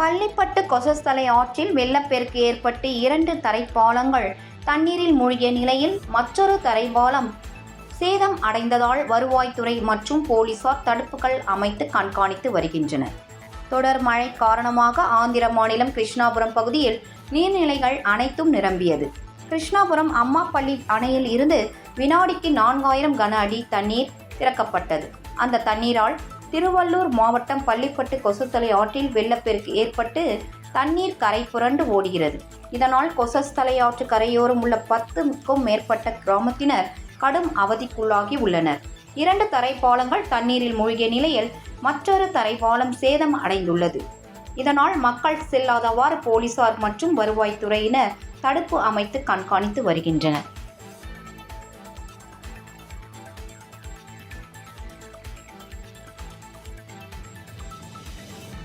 பள்ளிப்பட்டு கொசஸ்தலை ஆற்றில் வெள்ளப்பெருக்கு ஏற்பட்டு இரண்டு தரைப்பாலங்கள் தண்ணீரில் மூழ்கிய நிலையில் மற்றொரு தரைப்பாலம் சேதம் அடைந்ததால் வருவாய்த்துறை மற்றும் போலீசார் தடுப்புகள் அமைத்து கண்காணித்து வருகின்றனர். தொடர் மழை காரணமாக ஆந்திர மாநிலம் கிருஷ்ணாபுரம் பகுதியில் நீர்நிலைகள் அனைத்தும் நிரம்பியது. கிருஷ்ணாபுரம் அம்மாப்பள்ளி அணையில் இருந்து வினாடிக்கு நான்காயிரம் கன அடி தண்ணீர் திறக்கப்பட்டது. அந்த தண்ணீரால் திருவள்ளூர் மாவட்டம் பள்ளிப்பட்டு கொசுத்தலை ஆற்றில் வெள்ளப்பெருக்கு ஏற்பட்டு தண்ணீர் கரை புரண்டு ஓடுகிறது. இதனால் கொசஸ்தலை ஆற்று கரையோரம் உள்ள பத்துக்கும் மேற்பட்ட கிராமத்தினர் கடும் அவதிக்குள்ளாகி உள்ளனர். இரண்டு தரைப்பாலங்கள் தண்ணீரில் மூழ்கிய நிலையில் மற்றொரு தரைப்பாலம் சேதம் அடைந்துள்ளது. இதனால் மக்கள் செல்லாதவாறு போலீசார் மற்றும் வருவாய்த்துறையினர் தடுப்பு அமைத்து கண்காணித்து வருகின்றனர்.